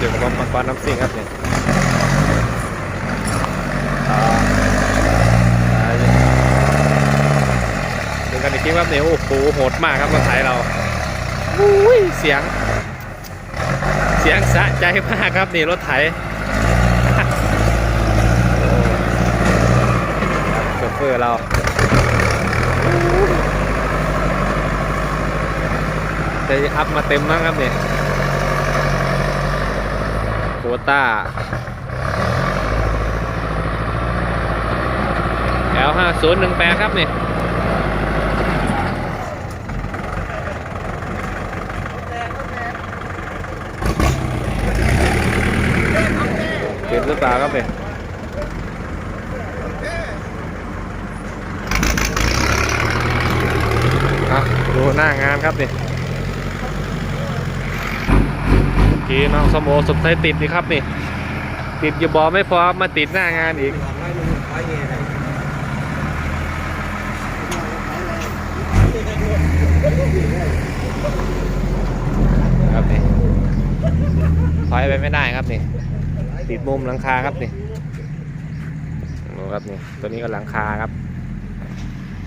อยู่กับผมมังกรน้ำซิ่งครับเนี่ยอ่าอ่าดูกันอีกทีครับเนี่ยโอ้โหโหดมากครับรถไถเราอุ้ยเสียง เสียงสะใจมากครับนี่รถไถโอ้ครับโชเฟอร์เราจะอัพมาเต็มมากครับเนี่ย ต้า L 5 0 1 8ครับนี่เก็บหรือเปล่าครับเนี่ยอะดูหน้างานครับเนี่ย กีน้องสมโอสุดท้ายติดนี่ครับนี่ ติดอยู่บอไม่พอมาติดหน้างานอีกครับนี่ถอยไปไม่ได้ครับนี่ ติดมุมหลังคาครับนี่ดูครับนี่ตัวนี้ก็หลังคาครับ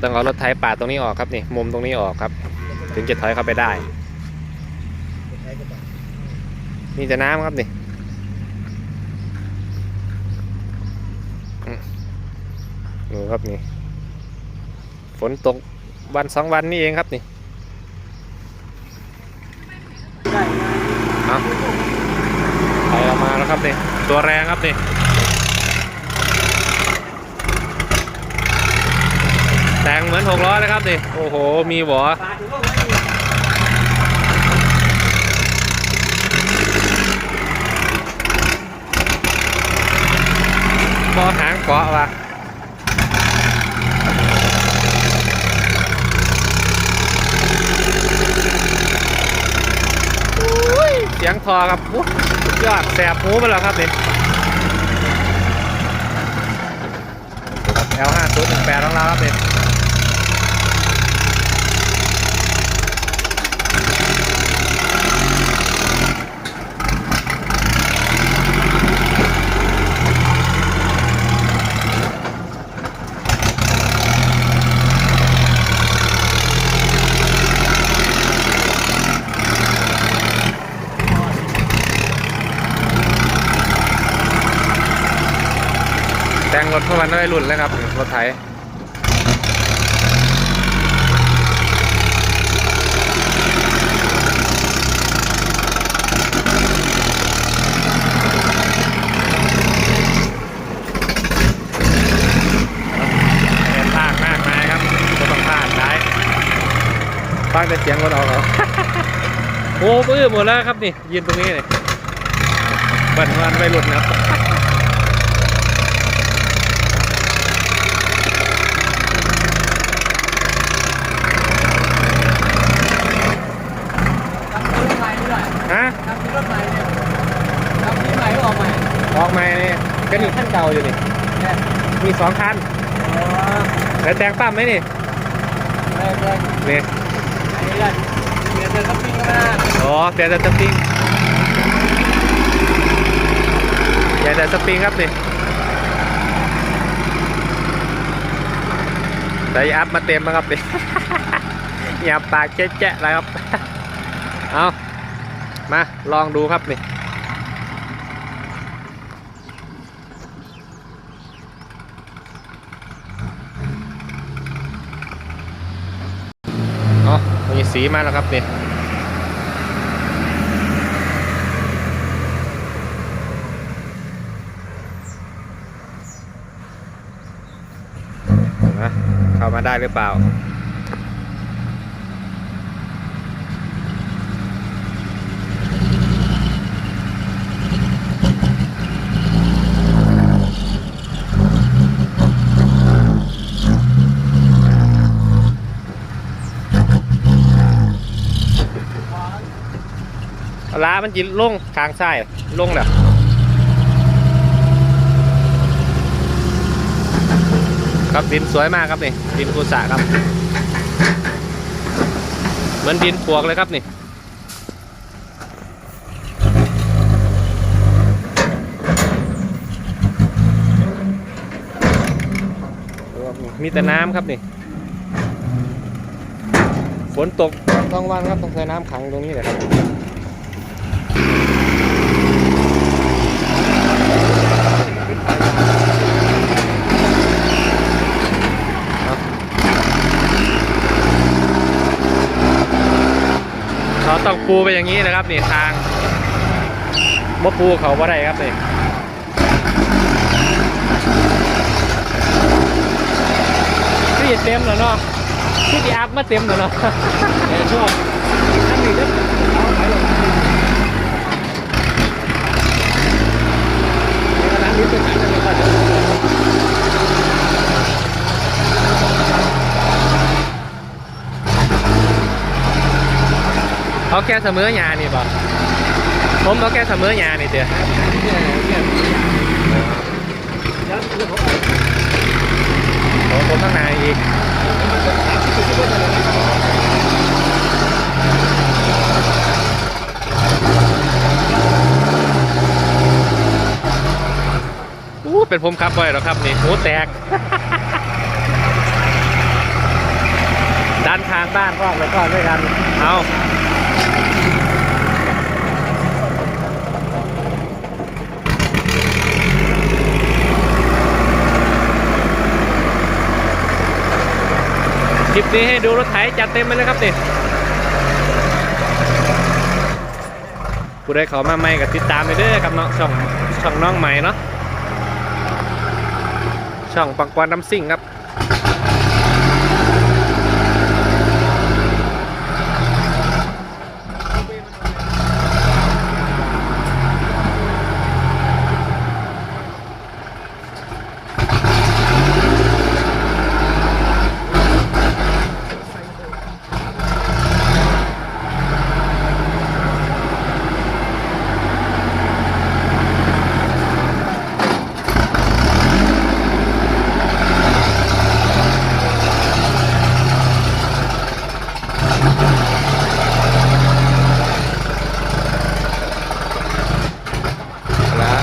ต้องเอารถไถปาดตรงนี้ออกครับนี่ มุมตรงนี้ออกครับ ถึงจะถอยเข้าไปได้ นี่จะน้ำครับนี่ดูครับนี่ ฝนตกวันสองวันนี่เองครับนี่เอาไปออกมาแล้วครับนี่ ตัวแรงครับนี่แต่งเหมือนหกล้อเลยครับนี่ โอ้โห มีหวอ บอหางเกาะว่ะอุ้ยเสียงทอครับยอดแสบหูไปแล้วครับเนี่ L 5 0 1 8ของเราครับเนี่ แต่งรถเพื่อวันได้รุ่นเลยครับ รถไถเป็นภาคมากมาครับก็ต้องภาคท้ายฟังแต่เสียงรถออกเอาโอ้ปื้อหมดแล้วครับนี่ยืนตรงนี้เลยบันวันไม่หลุดนะครับ ฮะ ทำรถใหม่เนี่ยทำที่ใหม่ก็ออกใหม่ ออกมานี่ก็นี่ขั้น เก่าอยู่นี่เนี่ยมีสองคันอ๋อแล้วแต่งปั๊มไหมนี่แรกเลยนี่อันนี้แหละเดี๋ยวจะต้องปิ้งมาอ๋อเปลี่ยนแต่สปริงเปลี่ยนแต่สปริงครับนี่แต่อัพมาเต็มแล้วครับนี่อย่าปากแจ๊ะๆแล้วครับ เอามาลองดูครับนี่ อ๋อมี สีมาแล้วครับนี่นะเข้ามาได้หรือเปล่า ลามันจิลงทางซ้ายลงแล้วครับดินสวยมากครับนี่ดินกุศะครับ เหมือนดินปวกเลยครับนี่มีแต่น้ำครับนี่ฝนตกท้องว่างครับต้องใส่น้ำขังตรงนี้แหละครับ ต้องปูไปอย่างนี้นะครับนี่ทางมะปูเขาบ่ได้ครับนี่พี่เต็มแล้วเนาะพี่ดีอัพมาเต็มแล้วเนาะเออชอบนั่นนี่จะเอาไปหรอกร้านนี้เป็นร้านอะไรก็จะ เอาแค่เสมอหยานี่ป่ะผมเอาแค่เสมอหยานี่เดียวเนี่ยเนี่ยแล้วเรื่องของโอ้ผมข้างในอีกอู้เป็นผมครับบ่อยหรอครับนี่หูแตกด้านทางบ้านก็แล้วก็ด้วยกันเอา คลิปนี้ให้ดูรถไถจัดเต็มไปเลยครับนี่ผู้ใดเขามาใหม่ก็ติดตามไปเด้อครับเนาะช่องช่องน้องใหม่เนาะช่องปังปอนน้ำซิ่งครับ แล้ว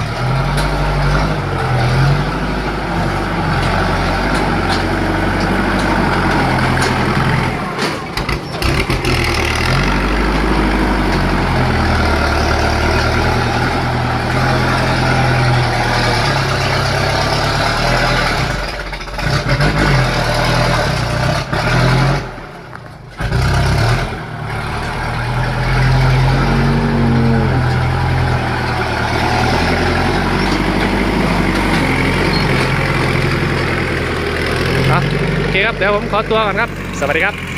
ครับ เดี๋ยวผมขอตัวก่อนครับ สวัสดีครับ